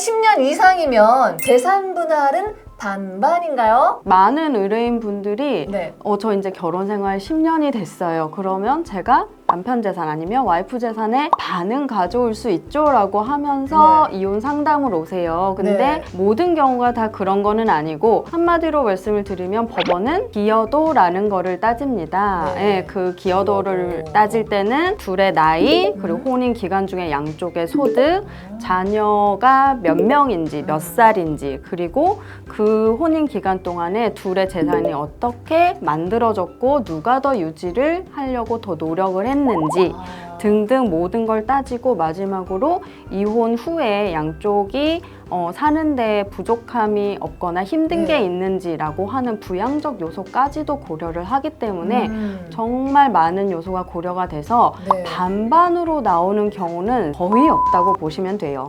10년 이상이면 재산 분할은 반반인가요? 많은 의뢰인 분들이 네. 어, 저 이제 결혼 생활 10년이 됐어요. 그러면 제가 남편 재산 아니면 와이프 재산의 반은 가져올 수 있죠? 라고 하면서 이혼 상담을 오세요. 근데 네. 모든 경우가 다 그런 거는 아니고 한마디로 말씀을 드리면 법원은 기여도 라는 거를 따집니다. 네. 예, 그 기여도를 기여도. 따질 때는 둘의 나이, 그리고 음. 혼인 기간 중에 양쪽의 소득, 자녀가 몇 명인지, 몇 살인지, 그리고 그 혼인 기간 동안에 둘의 재산이 어떻게 만들어졌고 누가 더 유지를 하려고 더 노력을 했는지 아. 등등 모든 걸 따지고 마지막으로 이혼 후에 양쪽이 어, 사는데 부족함이 없거나 힘든 네. 게 있는지라고 하는 부양적 요소까지도 고려를 하기 때문에 음. 정말 많은 요소가 고려가 돼서 네. 반반으로 나오는 경우는 거의 없다고 보시면 돼요.